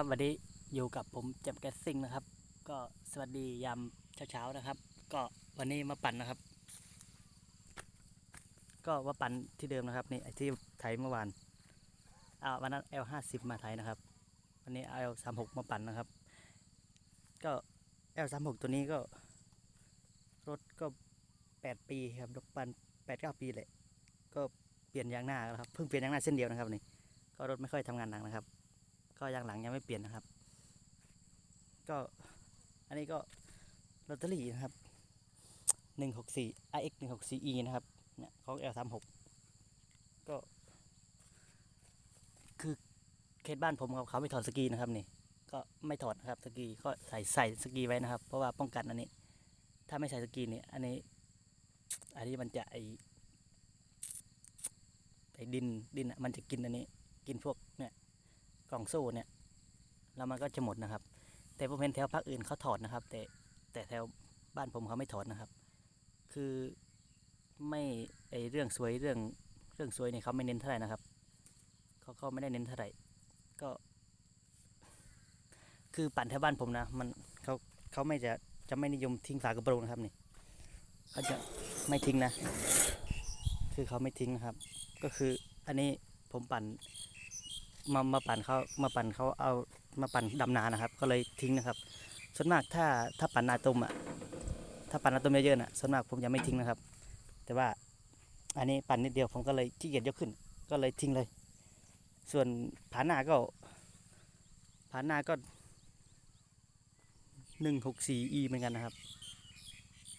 ครับวันนี้อยู่กับผมแจมแกสซิ่งนะครับ ก็สวัสดียามเช้าๆนะครับ ก็วันนี้มาปั่นนะครับ ก็ว่าปั่นที่เดิมนะครับนี่ที่ไถเมื่อวานเอาวันนั้น L ห้าสิบมาไถนะครับ วันนี้ L สามหกมาปั่นนะครับ ก็ L สามหกตัวนี้ก็ รถก็แปดปีครับรถปั่นแปดเก้าปีเลยก็เปลี่ยนยางหน้าแล้วครับเพิ่งเปลี่ยนยางหน้าเส้นเดียวนะครับนี่ก็รถไม่ค่อยทำงานหนักนะครับ ก็ยางหลังยังไม่เปลี่ยนนะครับ ก็อันนี้ก็ลอตเตอรี่นะครับหนึ่งหกสี่ iX หนึ่งหกสี่ e นะครับเนี่ยของ L สามหกก็ คือเขตบ้านผมเขาเขาไม่ถอดสกีนะครับนี่ก็ไม่ถอดนะครับสกีก็ใส่ใส่สกีไว้นะครับ เพราะว่าป้องกันอันนี้ ถ้าไม่ใส่สกีเนี่ยอันนี้ อันนี้มันจะไอไอดินดินอะมันจะกินอันนี้ กินพวกเนี่ย กล่องโซ่เนี่ยแล้วมันก็จะหมดนะครับ แต่ผมเห็นแถวภาคอื่นเขาถอดนะครับ แต่แต่แถวบ้านผมเขาไม่ถอดนะครับ คือไม่ไอเรื่องสวยเรื่องเรื่องสวยเนี่ยเขาไม่เน้นเท่าไหร่นะครับเขาเขาไม่ได้เน้นเท่าไหร่ก็ คือปั่นแถวบ้านผมนะ มันเขาเขาไม่จะจะไม่นิยมทิ้งฝากระโปรงนะครับนี่เขาจะไม่ทิ้งนะ คือเขาไม่ทิ้งนะครับ ก็คืออันนี้ผมปั่น มามาปั่นเขามาปั่นเขาเอามาปั่นดำนานะครับ ก็เลยทิ้งนะครับ ส่วนมากถ้าถ้าปั่นนาตุมอะถ้าปั่นนาตุมเยอะๆน่ะส่วนมากผมจะไม่ทิ้งนะครับ แต่ว่าอันนี้ปั่นนิดเดียวผมก็เลยขี้เกียจยกขึ้น ก็เลยทิ้งเลย ส่วนผาหน้าก็ผาหน้าก็หนึ่งหกสี่ e เหมือนกันนะครับ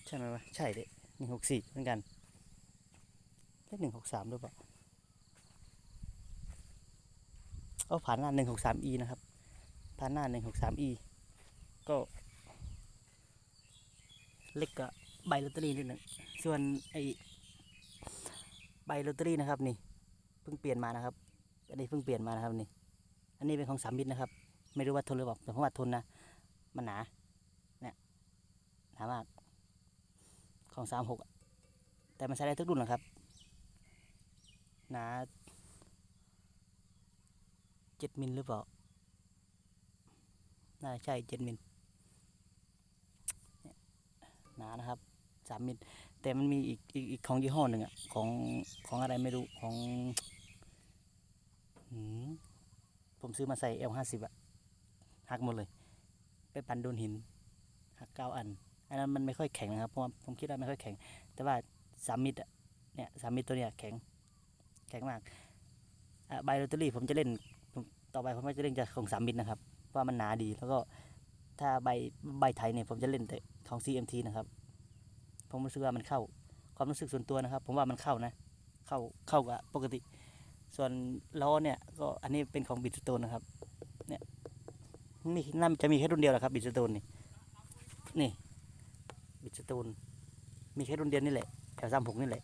ใช่ไหมวะใช่เด็หนึ่งหกสี่เหมือนกันเลขหนึ่งหกสามหรือเปล่า ก็ผ่านหน้า 163e นะครับ ผ่านหน้า 163e ก็ เล็กกว่าใบลอตเตอรี่นิดหนึ่งส่วนไอใบลอตเตอรี่นะครับนี่เพิ่งเปลี่ยนมานะครับ อันนี้เพิ่งเปลี่ยนมานะครับนี่ อันนี้เป็นของสามมิตรนะครับ ไม่รู้ว่าทนหรือเปล่า แต่ผมว่าทนนะ มันหนา เนี่ย หนามาก ของสามหกแต่มันใช้ได้ทุกรุ่นนะครับ หนา เจ็ดมิลหรือเปล่า น่าใช่เจ็ดมิลเนี่ยหนานะครับสามมิลแต่มันมีอีกอีกอีกของยี่ห้อหนึ่งอะของของอะไรไม่รู้ของผมซื้อมาใส่ L ห้าสิบอะหักหมดเลย ไปปั่นโดนหิน หักเก้าอันอันนั้นมันไม่ค่อยแข็งนะครับเพราะว่าผมคิดว่าไม่ค่อยแข็ง แต่ว่าสามมิตรอะเนี่ยสามมิตรตัวเนี้ยแข็งแข็งมากอะใบลอตเตอรี่ผมจะเล่น ต่อไปผมจะเล่นจากของสามมิตรนะครับว่ามันหนาดีแล้วก็ถ้าใบใบไทยเนี่ยผมจะเล่นแต่ของ CMT นะครับ ผมรู้สึกว่ามันเข้า ความรู้สึกส่วนตัวนะครับ ผมว่ามันเข้านะ เข้าเข้ากับปกติ ส่วนล้อเนี่ยก็อันนี้เป็นของบิดสโตนนะครับเนี่ยนี่น่าจะมีแค่รุ่นเดียวแหละครับบิดสโตนนี่นี่บิดสโตนมีแค่รุ่นเดียวนี่แหละแถวสามหกนี่แหละ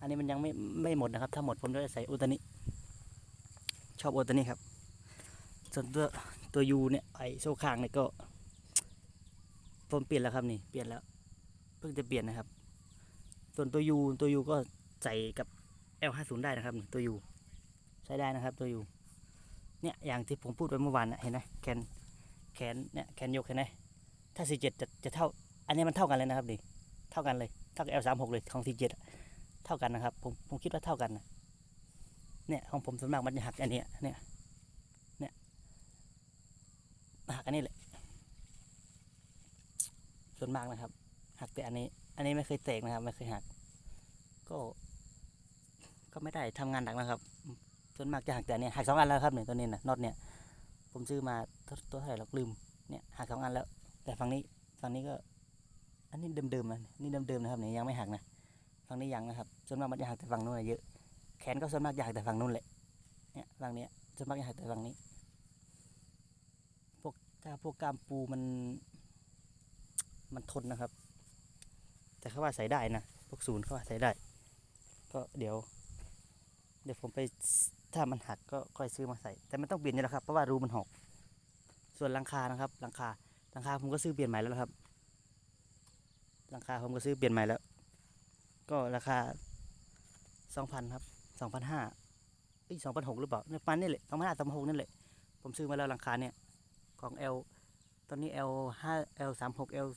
อันนี้มันยังไม่ไม่หมดนะครับ ถ้าหมดผมจะใส่อุตานิ ชอบโอตัวนี้ครับ ส่วนตัวตัวยูเนี่ยไอโซ่คางเนี่ยก็ผมเปลี่ยนแล้วครับนี่เปลี่ยนแล้ว เพิ่งจะเปลี่ยนนะครับ ส่วนตัวยูตัวยูก็ใส่กับ L50 ได้นะครับตัวยูใช้ได้นะครับตัวยูเนี่ยอย่างที่ผมพูดไปเมื่อวานนะเห็นไหมแขนแขนเนี่ยแขนยกเห็นไหมถ้า 47 จะจะเท่า อันนี้มันเท่ากันเลยนะครับนี่เท่ากันเลยเท่ากับ L36 เลยของ47เท่ากันนะครับผมผมคิดว่าเท่ากันนะ เนี่ยของผมส่วนมากมันจะหักอันนี้เนี่ยเนี่ยหักอันนี้แหละส่วนมากนะครับ หักแต่อันนี้ อันนี้ไม่เคยแตกนะครับ ไม่เคยหัก ก็ ก็ไม่ได้ทำงานหนักนะครับ ส่วนมากจะหักแต่อันเนี้ยหักสองอันแล้วครับเนี่ยตัวนี้นะน็อตเนี่ย ผมซื้อมาตัวเท่าไหร่หรอกลืมเนี่ยหักสองอันแล้ว แต่ฝั่งนี้ฝั่งนี้ก็ อันนี้เดิมๆนะนี่เดิมๆนะครับเนี่ยยังไม่หักนะฝั่งนี้ยังนะครับ ส่วนมากมันจะหักแต่ฝั่งนู้นเยอะ แขนก็ส่วนมากอยากแต่ฝั่งนู้นแหละเนี่ยฝั่งเนี้ยส่วนมากอยากแต่ฝั่งนี้ พวกถ้าพวกกล้ามปูมัน มันทนนะครับ แต่เขาว่าใส่ได้นะพวกศูนย์เขาว่าใส่ได้ ก็เดี๋ยว เดี๋ยวผมไปถ้ามันหักก็ค่อยซื้อมาใส่ แต่มันต้องเปลี่ยนอยู่แล้วครับเพราะว่ารูมันหกส่วนหลังคานะครับหลังคาหลังคาผมก็ซื้อเปลี่ยนใหม่แล้วครับหลังคาผมก็ซื้อเปลี่ยนใหม่แล้ว ก็ราคาสองพันครับ สองพันห้าอีสองพันหกหรือเปล่าเนี่ยประมาณนี่แหละสองพันห้าสองพันหกนั่นแหละ ผมซื้อมาแล้วหลังคาเนี่ย ของ L ตอนนี้ L 5 L 3 6 L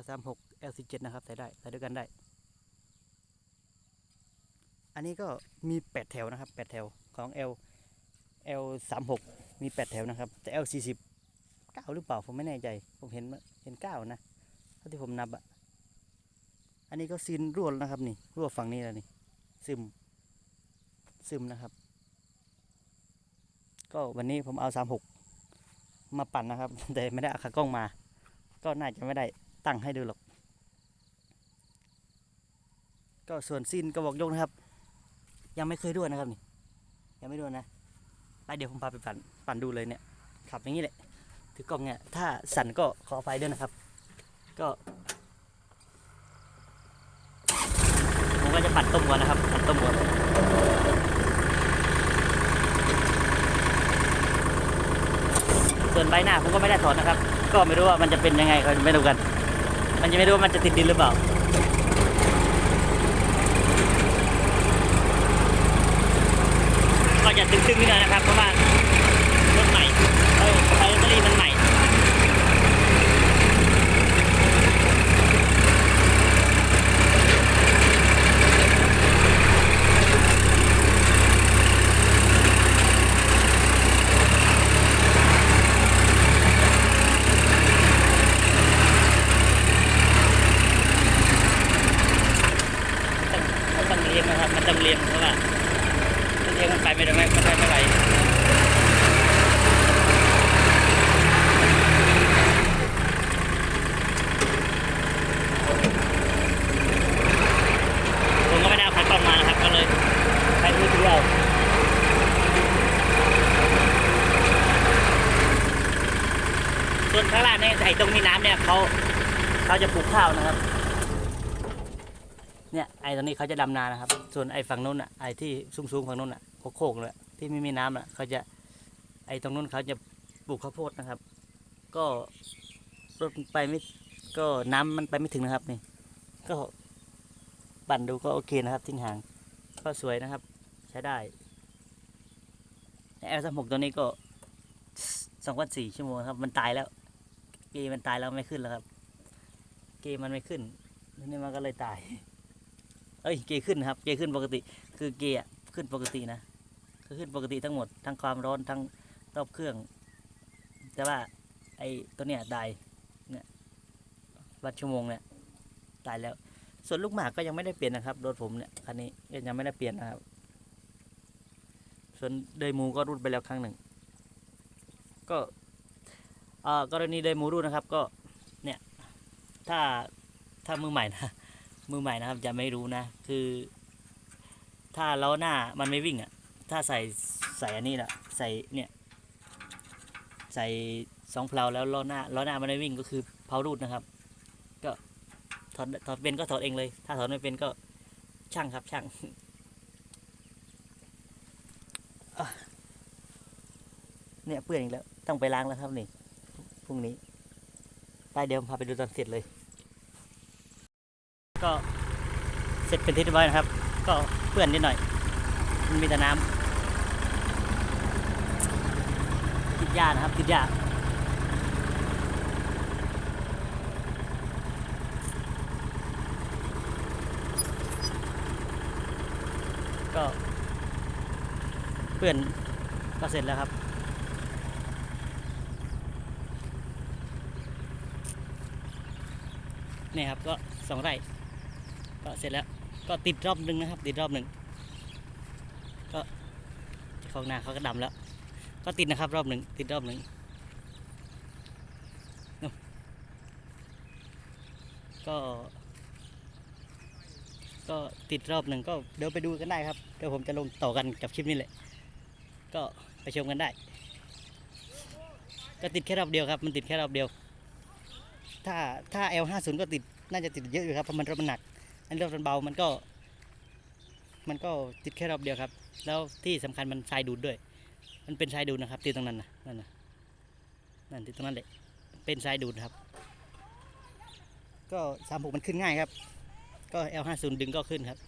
L 3 6 L 1 7นะครับ ใส่ได้ ใส่ด้วยกันได้ อันนี้ก็มี8แถวนะครับ8แถวของ L L 3 6มี8แถวนะครับ แต่ L 4 0 9หรือเปล่า ผมไม่แน่ใจ ผมเห็นเห็น9นะเท่าที่ผมนับอะอันนี้ก็ซีนรั่วแล้วนะครับนี่รั่วฝั่งนี้แล้วนี่ซึม ซึมนะครับ ก็วันนี้ผมเอา36มาปั่นนะครับ แต่ไม่ได้เอาขากล้องมา ก็น่าจะไม่ได้ตั้งให้ดูหรอก ก็ส่วนซีนกระบอกยกนะครับ ยังไม่เคยด้วยนะครับนี่ ยังไม่ด้วยนะไปเดี๋ยวผมพาไปปั่นปั่นดูเลยเนี่ยขับอย่างนี้แหละถือกล้องเนี่ยถ้าสั่นก็ขออภัยด้วยนะครับ ก็ผมก็จะปั่นต้มก่อนนะครับปั่นต้มก่อน วนใบหน้าผมก็ไม่ได้ถอดนะครับ ก็ไม่รู้ว่ามันจะเป็นยังไงก็ไม่รู้กัน มันจะไม่รู้ว่ามันจะติดดินหรือเปล่าก็จะตึงๆนิดหน่อยนะครับเพราะว่าถใหม่เอ้ยไฟแบตเตอรี่มันใหม่ ต้องต้องเลี้ยงนะครับ มันต้องเลี้ยงเพราะว่าถ้าเลี้ยงมันไปไม่ได้ไม่ไม่ได้ไม่ไหวผมก็ไม่ได้เอาขากล้องมานะครับ ก็เลยไปมือถือเอาส่วนข้างล่างเนี่ย ไอ้ตรงนี้น้ำเนี่ยเขาเขาจะปลูกข้าวนะครับ เนี่ยไอ้ตรงนี้เขาจะดำนานะครับ ส่วนไอ้ฝั่งนู้นอะไอ้ที่สูงๆฝั่งนู้นอะโค้งๆเลยอะที่ไม่มีน้ำอะเขาจะไอ้ตรงนู้นเขาจะปลูกข้าวโพดนะครับ ก็รถไปไม่ก็น้ำมันไปไม่ถึงนะครับนี่ ก็ปั่นดูก็โอเคนะครับทิ้งห่างก็สวยนะครับ ใช้ได้แอลสามหกตัวนี้ก็สองวันสี่ชั่วโมงครับ มันตายแล้ว เกมันตายแล้วไม่ขึ้นแล้วครับ เกมันไม่ขึ้นนี่มันก็เลยตาย เอ้ยเกย์ขึ้นครับ เกย์ขึ้นปกติ คือเกยร์อะขึ้นปกตินะคือขึ้นปกติทั้งหมด ทั้งความร้อนทั้งรอบเครื่อง แต่ว่าไอ้ตัวเนี้ยตายเนี่ยวัดชั่วโมงเนี่ยตายแล้ว ส่วนลูกหมากก็ยังไม่ได้เปลี่ยนนะครับรถผมเนี่ยคันนี้ยังไม่ได้เปลี่ยนนะครับ ส่วนเดยมูก็รูดไปแล้วครั้งหนึ่ง ก็ กรณีเดยมูรูนะครับก็เนี่ยถ้าถ้ามือใหม่นะมือใหม่นะครับจะไม่รู้นะคือ ถ้าล้อหน้ามันไม่วิ่งอะถ้าใส่ใส่อันนี้แหละใส่เนี่ยใส่สองเพลาแล้วล้อหน้าล้อหน้ามันไม่วิ่งก็คือเพลารูดนะครับ ก็ถอดถอดเป็นก็ถอดเองเลย ถ้าถอดไม่เป็นก็ช่างครับช่างเนี่ยเปื้อนอีกแล้วต้องไปล้างแล้วครับนี่ พรุ่งนี้ไปเดี๋ยวพาไปดูตอนเสร็จเลย ก็เสร็จเป็นที่เรียบร้อยนะครับ ก็เปื้อนนิดหน่อย มันมีแต่น้ำติดหญ้านะครับติดหญ้าก็เปื้อนก็เสร็จแล้วครับ นี่ครับก็สองไร่ก็เสร็จแล้วก็ติดรอบหนึ่งนะครับ ติดรอบหนึ่งก็เจ้าของนาเขาก็ดำแล้ว ก็ติดนะครับ รอบหนึ่งติดรอบหนึ่งก็ ก็ติดรอบหนึ่งก็เดี๋ยวไปดูกันได้ครับเดี๋ยวผมจะลงต่อกันกับคลิปนี้แหละ ก็ไปชมกันได้ ก็ติดแค่รอบเดียวครับ มันติดแค่รอบเดียว ถ้าถ้า L50 ก็ติดน่าจะติดเยอะอยู่ครับเพราะมันรถมันหนัก อันนี้รถมันเบามันก็ มันก็ติดแค่รอบเดียวครับ แล้วที่สำคัญมันทรายดูดด้วย มันเป็นทรายดูดนะครับติดตรงนั้นนะนั่นนะนั่นติดตรงนั้นเลยเป็นทรายดูดครับ ก็สามหกมันขึ้นง่ายครับ ก็ L50 ดึงก็ขึ้นครับ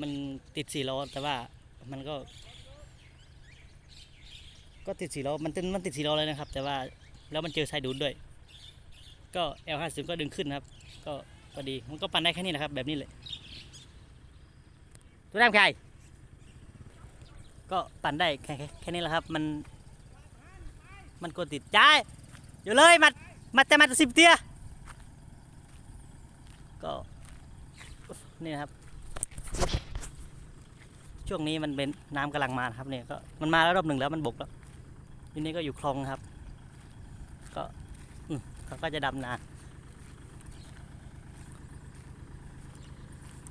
มันติดสี่ล้อแต่ว่ามันก็ ก็ติดสีล้อมันติดมันติดสีล้อเลยนะครับ แต่ว่าแล้วมันเจอสายดูดด้วย ก็ L50 ก็ดึงขึ้นนะครับ ก็พอดีมันก็ปั่นได้แค่นี้นะครับ แบบนี้เลยตัวน้ำใครก็ปั่นได้แค่แค่นี้แหละครับ มัน มันกดติดจ้าอยู่เลยมัดมัดจะมัดสิบเตียก็นี่นะครับ ช่วงนี้มันเป็นน้ำกำลังมาครับเนี่ยก็มันมาแล้วรอบหนึ่งแล้วมันบกแล้วทีนี้ก็อยู่คลองครับ เขาก็จะดำนา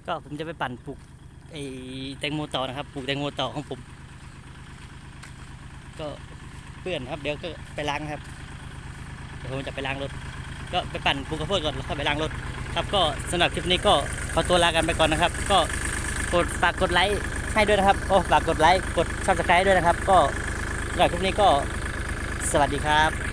ก็ผมจะไปปั่นปลูกไอ้แตงโมต่อนะครับปลูกแตงโมต่อของผม ก็เปื้อนครับ เดี๋ยวก็ไปล้างครับเดี๋ยวผมจะไปล้างรถ ก็ไปปั่นปลูกข้าวโพดก่อนแล้วค่อยไปล้างรถ ครับก็สำหรับคลิปนี้ก็ขอตัวลากันไปก่อนนะครับ ก็กดฝากกดไลค์ให้ด้วยนะครับโอ้ฝากกดไลค์กดซับสไครต์ด้วยนะครับ ก็สำหรับคลิปนี้ก็สวัสดีครับ